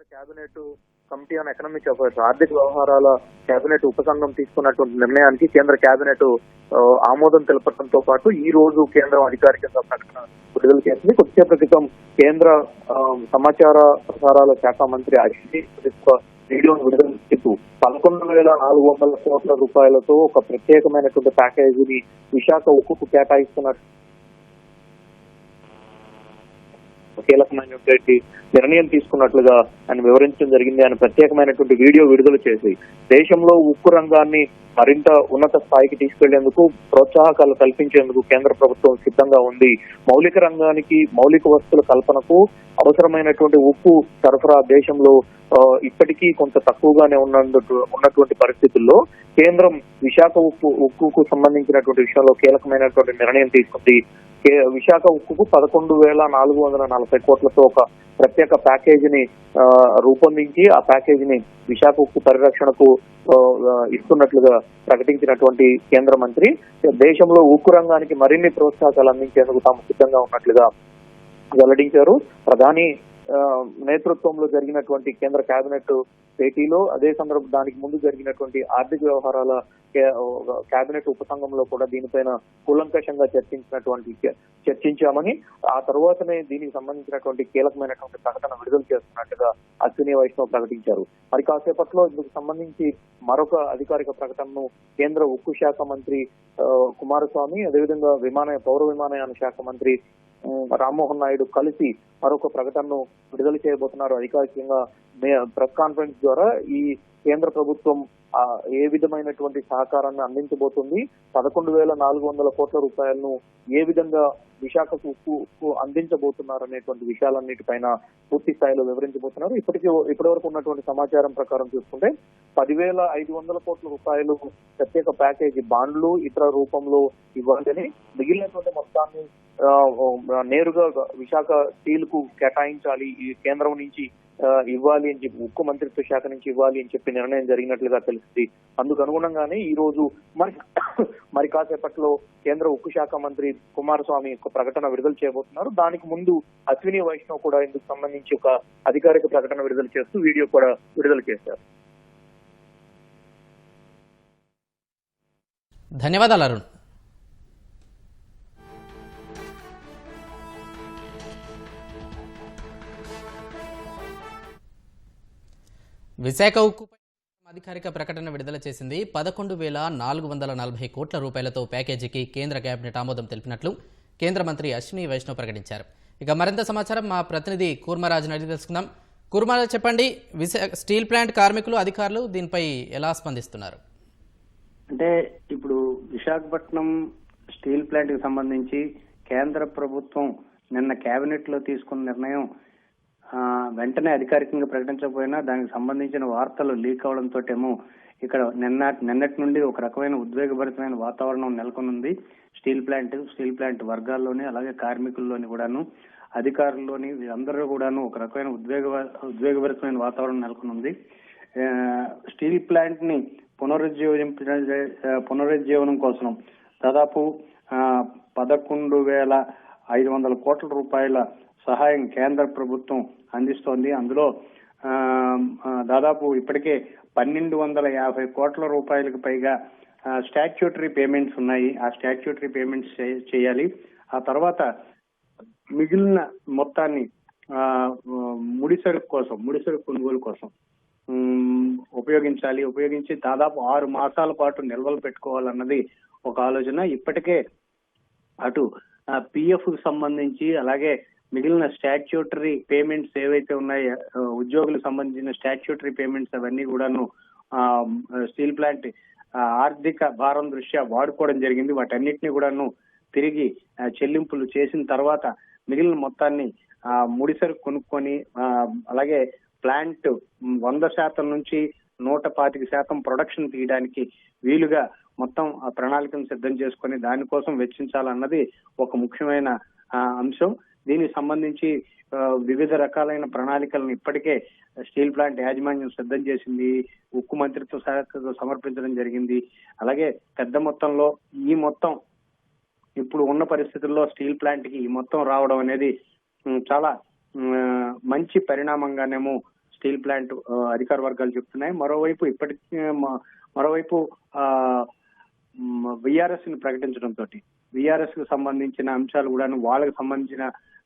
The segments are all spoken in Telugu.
కేంద్ర cabinet committee on economic affairs ఆర్థిక వ్యవహారాల కేబినెట్ ఉపసంఘం తీసుకున్నటువంటి నిర్ణయానికి కేంద్ర కేబినెట్ ఆమోదం తెలపడంతో పాటు ఈ రోజు కేంద్రం అధికారికంగా ప్రకటన విడుదల చేసింది. కొద్దిసేపటి క్రితం కేంద్ర సమాచార ప్రసారాల శాఖ మంత్రి అశ్విని వీడియోను విడుదల చేస్తూ పదకొండు వేల నాలుగు వందల కోట్ల రూపాయలతో ఒక ప్రత్యేకమైనటువంటి ప్యాకేజీని విశాఖ ఉక్కుకు కేటాయిస్తున్నట్టు కీలకమైనటువంటి నిర్ణయం తీసుకున్నట్లుగా ఆయన వివరించడం జరిగింది. ఆయన ప్రత్యేకమైనటువంటి వీడియో విడుదల చేసి దేశంలో ఉక్కు రంగాన్ని మరింత ఉన్నత స్థాయికి తీసుకెళ్ళేందుకు ప్రోత్సాహకాలు కల్పించేందుకు కేంద్ర ప్రభుత్వం సిద్ధంగా ఉంది. మౌలిక రంగానికి మౌలిక వస్తువుల కల్పనకు అవసరమైనటువంటి ఉక్కు సరఫరా దేశంలో ఇప్పటికీ కొంత తక్కువగానే ఉన్న ఉన్నటువంటి పరిస్థితుల్లో కేంద్రం విశాఖ ఉక్కు ఉక్కుకు సంబంధించినటువంటి విషయంలో కీలకమైనటువంటి నిర్ణయం తీసుకుంది. విశాఖ ఉక్కుకు పదకొండు వేల నాలుగు వందల నలభై కోట్లతో ఒక ప్రత్యేక ప్యాకేజీని రూపొందించి ఆ ప్యాకేజీని విశాఖ ఉక్కు పరిరక్షణకు ఇస్తున్నట్లుగా ప్రకటించినటువంటి కేంద్ర మంత్రి. దేశంలో ఉక్కు రంగానికి మరిన్ని ప్రోత్సాహకాలు అందించేందుకు తాము సిద్ధంగా ఉన్నట్లుగా వెల్లడించారు. ప్రధాని నేతృత్వంలో జరిగినటువంటి కేంద్ర కేబినెట్ భేటీలో అదే సందర్భం దానికి ముందు జరిగినటువంటి ఆర్థిక వ్యవహారాల కేబినెట్ ఉపసంఘంలో కూడా దీనిపైన కూలంకషంగా చర్చించినటువంటి చర్చించామని ఆ తర్వాతనే దీనికి సంబంధించినటువంటి కీలకమైనటువంటి ప్రకటన విడుదల చేస్తున్నట్టుగా అశ్విని వైష్ణవ్ ప్రకటించారు. మరి కాసేపట్లో ఇందుకు సంబంధించి మరొక అధికారిక ప్రకటనను కేంద్ర ఉక్కు శాఖ మంత్రి కుమారస్వామి అదేవిధంగా విమాన పౌర విమానయాన శాఖ మంత్రి రామ్మోహన్ నాయుడు కలిసి మరొక ప్రకటనను విడుదల చేయబోతున్నారు. అధికారికంగా మే- ప్రెస్ కాన్ఫరెన్స్ ద్వారా ఈ కేంద్ర ప్రభుత్వం ఏ విధమైనటువంటి సహకారాన్ని అందించబోతుంది? పదకొండు వేల నాలుగు వందల కోట్ల రూపాయలను ఏ విధంగా విశాఖకు అందించబోతున్నారు అనేటువంటి విషయాలన్నిటిపైన పూర్తి స్థాయిలో వివరించబోతున్నారు. ఇప్పటికే ఇప్పటి వరకు ఉన్నటువంటి సమాచారం ప్రకారం చూసుకుంటే పదివేల ఐదు వందల కోట్ల రూపాయలు ప్రత్యేక ప్యాకేజీ బాండ్లు ఇతర రూపంలో ఇవ్వాలని మిగిలినటువంటి మొత్తాన్ని నేరుగా విశాఖ స్టీల్కు కేటాయించాలి ఈ కేంద్రం నుంచి ఇవ్వాలి అని చెప్పి ఉక్కు మంత్రిత్వ శాఖ నుంచి ఇవ్వాలి అని చెప్పి నిర్ణయం జరిగినట్లుగా తెలిసింది అందుకు అనుగుణంగానే ఈ రోజు మరి మరి కాసేపట్లో కేంద్ర ఉక్కు శాఖ మంత్రి కుమారస్వామి యొక్క ప్రకటన విడుదల చేయబోతున్నారు. దానికి ముందు అశ్విని వైష్ణవ్ కూడా ఇందుకు సంబంధించి ఒక అధికారిక ప్రకటన విడుదల చేస్తూ వీడియో కూడా విడుదల చేశారు. ధన్యవాదాలు అరుణ్. విశాఖ ఉక్కుపై అధికారిక ప్రకటన విడుదల చేసింది. పదకొండు వేల నాలుగు వందల నలభై కోట్ల రూపాయలతో ప్యాకేజీకి కేంద్ర కేబినెట్ ఆమోదం తెలిపినట్లు కేంద్ర మంత్రి అశ్విని వైష్ణవ్ ప్రకటించారు. ఇక మరింత సమాచారం మా ప్రతినిధి కూర్మరాజు అడిగి తెలుసుకుందాం. కూర్మరాజు చెప్పండి. విశాఖ స్టీల్ ప్లాంట్ కార్మికులు అధికారులు దీనిపై ఎలా స్పందిస్తున్నారు? అంటే ఇప్పుడు విశాఖపట్నం స్టీల్ ప్లాంట్కి సంబంధించి కేంద్ర ప్రభుత్వం నిన్న కేబినెట్లో తీసుకున్న నిర్ణయం వెంటనే అధికారికంగా ప్రకటించకపోయినా దానికి సంబంధించిన వార్తలు లీక్ అవడంతో ఏమో ఇక్కడ నిన్న నిన్నటి నుండి ఒక రకమైన ఉద్వేగభరితమైన వాతావరణం నెలకొనుంది. స్టీల్ ప్లాంట్ స్టీల్ ప్లాంట్ వర్గాల్లోని అలాగే కార్మికుల్లోని కూడాను అధికారుల్లోని వీరందరూ కూడాను ఒక రకమైన ఉద్వేగ ఉద్వేగభరితమైన వాతావరణం నెలకొనుంది. స్టీల్ ప్లాంట్ని పునరుజ్జీవించ పునరుజ్జీవనం కోసం దాదాపు పదకొండు వేల ఐదు వందల కోట్ల రూపాయల సహాయం కేంద్ర ప్రభుత్వం అందిస్తోంది. అందులో దాదాపు ఇప్పటికే పన్నెండు వందల యాభై కోట్ల రూపాయలకు పైగా స్టాట్యూటరీ పేమెంట్స్ ఉన్నాయి. ఆ స్టాట్యూటరీ పేమెంట్స్ చేయాలి. ఆ తర్వాత మిగిలిన మొత్తాన్ని ముడిసరుకు కోసం ముడిసరుకు కొనుగోలు కోసం ఉపయోగించాలి. ఉపయోగించి దాదాపు ఆరు మాసాల పాటు నిల్వలు పెట్టుకోవాలన్నది ఒక ఆలోచన. ఇప్పటికే అటు పిఎఫ్కు సంబంధించి అలాగే మిగిలిన స్టాట్యూటరీ పేమెంట్స్ ఏవైతే ఉన్నాయో ఉద్యోగులకు సంబంధించిన స్టాట్యూటరీ పేమెంట్స్ అవన్నీ కూడాను స్టీల్ ప్లాంట్ ఆర్థిక భారం దృష్ట్యా వాడుకోవడం జరిగింది. వాటన్నిటిని కూడాను తిరిగి చెల్లింపులు చేసిన తర్వాత మిగిలిన మొత్తాన్ని ఆ, ముడిసరుకు కొనుక్కొని అలాగే ప్లాంట్ వంద శాతం నుంచి నూట పాతిక శాతం ప్రొడక్షన్ తీయడానికి వీలుగా మొత్తం ఆ ప్రణాళికను సిద్ధం చేసుకొని దానికోసం వెచ్చించాలన్నది ఒక ముఖ్యమైన అంశం. దీనికి సంబంధించి వివిధ రకాలైన ప్రణాళికలను ఇప్పటికే స్టీల్ ప్లాంట్ యాజమాన్యం సిద్ధం చేసింది. ఉక్కు మంత్రిత్వ శాఖకు సమర్పించడం జరిగింది. అలాగే పెద్ద మొత్తంలో ఈ మొత్తం ఇప్పుడు ఉన్న పరిస్థితుల్లో స్టీల్ ప్లాంట్కి ఈ మొత్తం రావడం అనేది చాలా మంచి పరిణామంగానేమో స్టీల్ ప్లాంట్ అధికార వర్గాలు చెప్తున్నాయి. మరోవైపు ఇప్పటి మరోవైపు విఆర్ఎస్ని ప్రకటించడంతో విఆర్ఎస్కు సంబంధించిన అంశాలు కూడాను వాళ్ళకి సంబంధించిన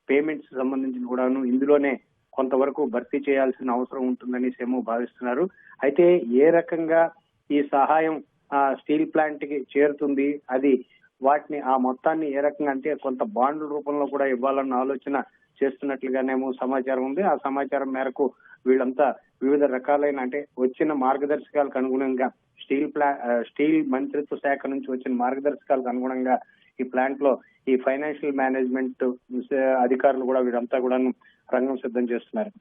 పేమెంట్స్ సంబంధించిన కూడాను ఇందులోనే కొంతవరకు భర్తీ చేయాల్సిన అవసరం ఉంటుందని సేమో భావిస్తున్నారు. అయితే ఏ రకంగా ఈ సహాయం ఆ స్టీల్ ప్లాంట్కి చేరుతుంది అది వాటిని ఆ మొత్తాన్ని ఏ రకంగా అంటే కొంత బాండ్ల రూపంలో కూడా ఇవ్వాలన్న ఆలోచన చేస్తున్నట్లుగానేమో సమాచారం ఉంది. ఆ సమాచారం మేరకు వీళ్ళంతా వివిధ రకాలైన అంటే వచ్చిన మార్గదర్శకాలకు అనుగుణంగా స్టీల్ ప్లా స్టీల్ మంత్రిత్వ శాఖ నుంచి వచ్చిన మార్గదర్శకాలకు అనుగుణంగా ఈ ప్లాంట్లో ఈ ఫైనాన్షియల్ మేనేజ్మెంట్ అధికారులు కూడా వీరంతా కూడా రంగం సిద్ధం చేస్తున్నారు.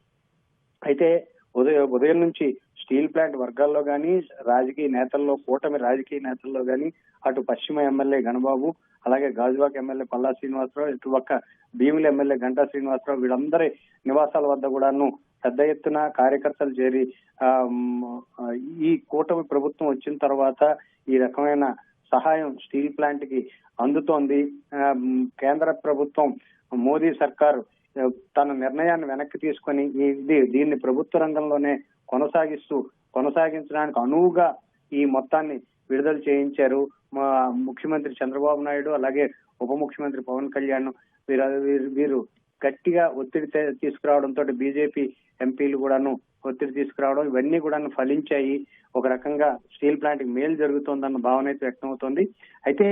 అయితే ఉదయం ఉదయం నుంచి స్టీల్ ప్లాంట్ వర్గాల్లో కానీ రాజకీయ నేతల్లో కూటమి రాజకీయ నేతల్లో కానీ అటు పశ్చిమ ఎమ్మెల్యే గణబాబు అలాగే గాజువాక ఎమ్మెల్యే పల్లా శ్రీనివాసరావు ఇటు పక్క భీముల ఎమ్మెల్యే గంటా శ్రీనివాసరావు వీళ్ళందరి నివాసాల వద్ద కూడాను పెద్ద ఎత్తున కార్యకర్తలు చేరి ఆ, ఈ కూటమి ప్రభుత్వం వచ్చిన తర్వాత ఈ రకమైన సహాయం స్టీల్ ప్లాంట్కి అందుతోంది కేంద్ర ప్రభుత్వం మోదీ సర్కారు తన నిర్ణయాన్ని వెనక్కి తీసుకొని ఇది దీన్ని ప్రభుత్వ రంగంలోనే కొనసాగిస్తూ కొనసాగించడానికి అనువుగా ఈ మొత్తాన్ని విడుదల చేయించారు. మా ముఖ్యమంత్రి చంద్రబాబు నాయుడు అలాగే ఉప ముఖ్యమంత్రి పవన్ కళ్యాణ్ వీరు వీరు- వీరు గట్టిగా ఒత్తిడి తీసుకురావడంతో బీజేపీ ఎంపీలు కూడాను ఒత్తిడి తీసుకురావడం ఇవన్నీ కూడా ఫలించాయి. ఒక రకంగా స్టీల్ ప్లాంట్కి మేలు జరుగుతోందన్న భావన అయితే వ్యక్తం అవుతోంది అయితే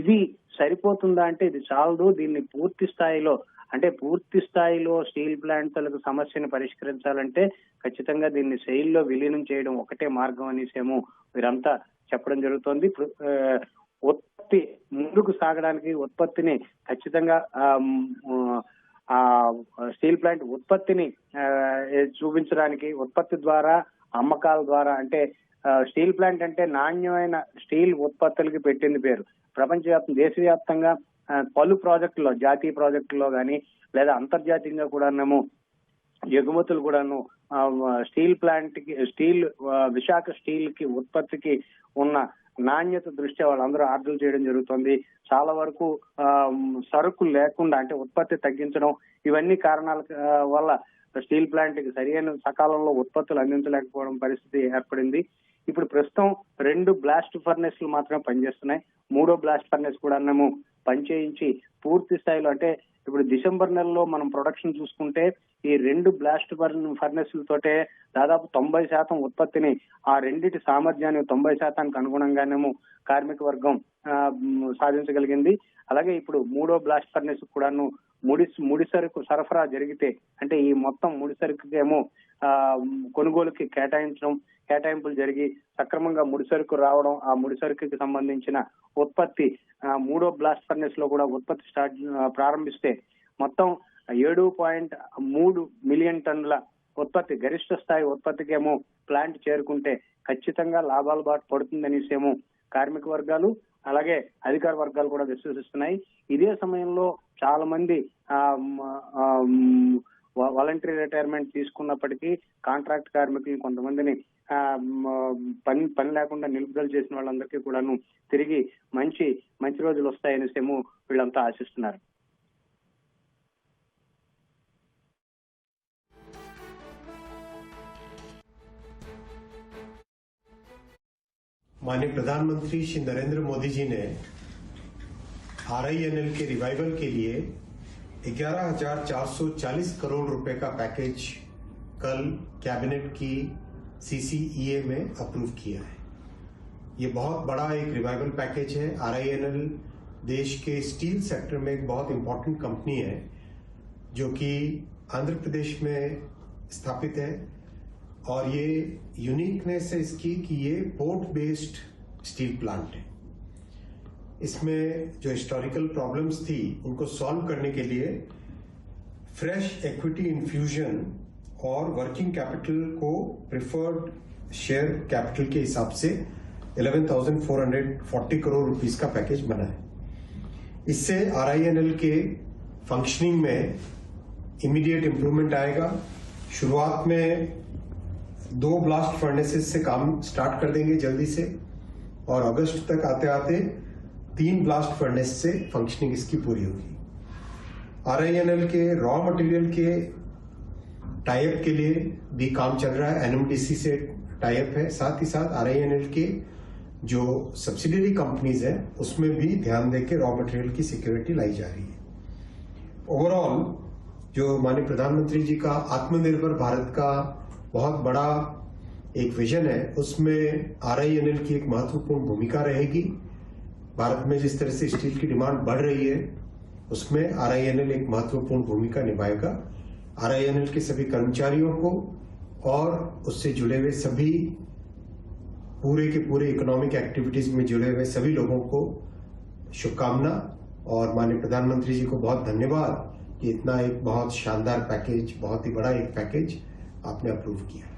ఇది సరిపోతుందా అంటే ఇది చాలదు. దీన్ని పూర్తి స్థాయిలో అంటే పూర్తి స్థాయిలో స్టీల్ ప్లాంట్లకు సమస్యను పరిష్కరించాలంటే ఖచ్చితంగా దీన్ని శైలిలో విలీనం చేయడం ఒకటే మార్గం అనేసేమో వీరంతా చెప్పడం జరుగుతోంది. ఇప్పుడు ఉత్పత్తి ముందుకు సాగడానికి ఉత్పత్తిని ఖచ్చితంగా ఆ, స్టీల్ ప్లాంట్ ఉత్పత్తిని చూపించడానికి ఉత్పత్తి ద్వారా అమ్మకాల ద్వారా అంటే స్టీల్ ప్లాంట్ అంటే నాణ్యమైన స్టీల్ ఉత్పత్తులకి పెట్టింది పేరు. ప్రపంచవ్యాప్తం దేశవ్యాప్తంగా పలు ప్రాజెక్టులో జాతీయ ప్రాజెక్టులో కానీ లేదా అంతర్జాతీయంగా కూడానేమో ఎగుమతులు కూడాను స్టీల్ ప్లాంట్కి స్టీల్ విశాఖ స్టీల్కి ఉత్పత్తికి ఉన్న నాణ్యత దృష్ట్యా వాళ్ళందరూ ఆర్డర్లు చేయడం జరుగుతుంది. చాలా వరకు సరుకు లేకుండా అంటే ఉత్పత్తి తగ్గించడం ఇవన్నీ కారణాల వల్ల స్టీల్ ప్లాంట్కి సరైన సకాలంలో ఉత్పత్తులు అందించలేకపోవడం పరిస్థితి ఏర్పడింది. ఇప్పుడు ప్రస్తుతం రెండు బ్లాస్ట్ ఫర్నెస్లు మాత్రమే పనిచేస్తున్నాయి. మూడో బ్లాస్ట్ ఫర్నెస్ కూడా మేము పనిచేయించి పూర్తి స్థాయిలో అంటే ఇప్పుడు డిసెంబర్ నెలలో మనం ప్రొడక్షన్ చూసుకుంటే ఈ రెండు బ్లాస్ట్ ఫర్నెస్ తోటే దాదాపు తొంభై శాతం ఉత్పత్తిని ఆ రెండిటి సామర్థ్యాన్ని తొంభై శాతానికి అనుగుణంగానేమో కార్మిక వర్గం సాధించగలిగింది. అలాగే ఇప్పుడు మూడో బ్లాస్ట్ ఫర్నెస్ కూడాను ముడి ముడి సరుకు సరఫరా జరిగితే అంటే ఈ మొత్తం ముడి సరుకుకేమో ఏమో కొనుగోలుకి కేటాయించడం కేటాయింపులు జరిగి సక్రమంగా ముడిసరుకు రావడం ఆ ముడి సరుకుకి సంబంధించిన ఉత్పత్తి మూడో బ్లాస్ట్ ఫర్నెస్లో కూడా ఉత్పత్తి స్టార్ట్ ప్రారంభిస్తే మొత్తం ఏడు పాయింట్ మూడు మిలియన్ టన్నుల ఉత్పత్తి గరిష్ట స్థాయి ఉత్పత్తికేమో ప్లాంట్ చేరుకుంటే ఖచ్చితంగా లాభాల బాట పడుతుందనేసేమో కార్మిక వర్గాలు అలాగే అధికార వర్గాలు కూడా విశ్వసిస్తున్నాయి. ఇదే సమయంలో చాలా మంది వాలంటరీ రిటైర్మెంట్ తీసుకున్నప్పటికీ కాంట్రాక్ట్ కార్మికులు కొంతమందిని పని పని లేకుండా నిలుపుదల చేసిన వాళ్ళందరికీ కూడాను తిరిగి మంచి మంచి రోజులు వస్తాయనేసేమో వీళ్ళంతా ఆశిస్తున్నారు माननीय प्रधानमंत्री श्री नरेंद्र मोदी जी ने आरआईएनएल के रिवाइवल के लिए 11,440 करोड़ रुपए का पैकेज कल कैबिनेट की सीसीईए में अप्रूव किया है। ये बहुत बड़ा एक रिवाइवल पैकेज है। आरआईएनएल देश के स्टील सेक्टर में एक बहुत इंपॉर्टेंट कंपनी है, जो कि आंध्र प्रदेश में स्थापित है और ये यूनिकनेस है इसकी कि ये पोर्ट बेस्ड स्टील प्लांट है। इसमें जो हिस्टोरिकल प्रॉब्लम्स थी, उनको सॉल्व करने के लिए फ्रेश इक्विटी इन्फ्यूजन और वर्किंग कैपिटल को प्रिफर्ड शेयर कैपिटल के हिसाब से 11,440 करोड़ रुपीस का पैकेज बना है। इससे आरआईएनएल के फंक्शनिंग में इमीडिएट इंप्रूवमेंट आएगा। शुरुआत में दो ब्लास्ट फर्नेसेस से काम स्टार्ट कर देंगे जल्दी से और अगस्त तक आते आते तीन ब्लास्ट फर्नेस से फंक्शनिंग इसकी पूरी होगी। आरआईएनएल के रॉ मटेरियल के टाइप के लिए भी काम चल रहा है। एनएमडीसी से टाइप है। साथ ही साथ आरआईएनएल के जो सब्सिडरी कंपनीज़ है, उसमें भी ध्यान देकर रॉ मटेरियल की सिक्योरिटी लाई जा रही है। ओवरऑल जो माननीय प्रधानमंत्री जी का आत्मनिर्भर भारत का बहुत बड़ा एक विजन है, उसमें आरआईएनएल की एक महत्वपूर्ण भूमिका रहेगी। भारत में जिस तरह से स्टील की डिमांड बढ़ रही है, उसमें आरआईएनएल एक महत्वपूर्ण भूमिका निभाएगा। आर के सभी कर्मचारियों को और उससे जुड़े हुए सभी पूरे के पूरे इकोनॉमिक एक्टिविटीज़ में जुड़े हुए सभी लोगों को शुभकामना और माननीय प्रधानमंत्री जी को बहुत धन्यवाद कि इतना एक बहुत शानदार पैकेज बहुत ही बड़ा एक पैकेज आपने अप्रूव किया।